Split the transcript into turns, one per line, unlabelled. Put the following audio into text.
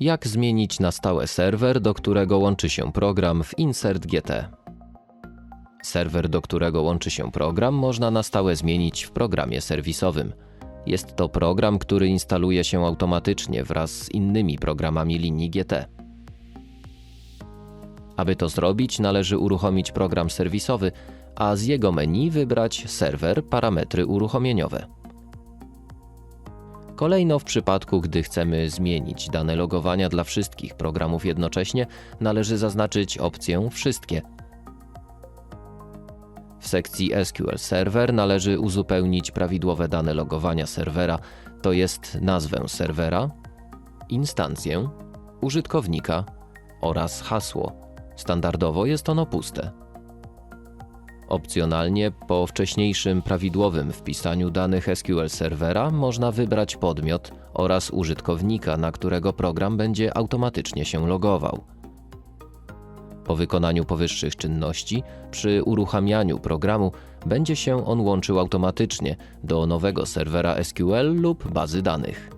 Jak zmienić na stałe serwer, do którego łączy się program w Insert GT? Serwer, do którego łączy się program, można na stałe zmienić w programie serwisowym. Jest to program, który instaluje się automatycznie wraz z innymi programami linii GT. Aby to zrobić, należy uruchomić program serwisowy, a z jego menu wybrać serwer, parametry uruchomieniowe. Kolejno w przypadku, gdy chcemy zmienić dane logowania dla wszystkich programów jednocześnie, należy zaznaczyć opcję Wszystkie. W sekcji SQL Server należy uzupełnić prawidłowe dane logowania serwera, to jest nazwę serwera, instancję, użytkownika oraz hasło. Standardowo jest ono puste. Opcjonalnie po wcześniejszym prawidłowym wpisaniu danych SQL serwera można wybrać podmiot oraz użytkownika, na którego program będzie automatycznie się logował. Po wykonaniu powyższych czynności, przy uruchamianiu programu będzie się on łączył automatycznie do nowego serwera SQL lub bazy danych.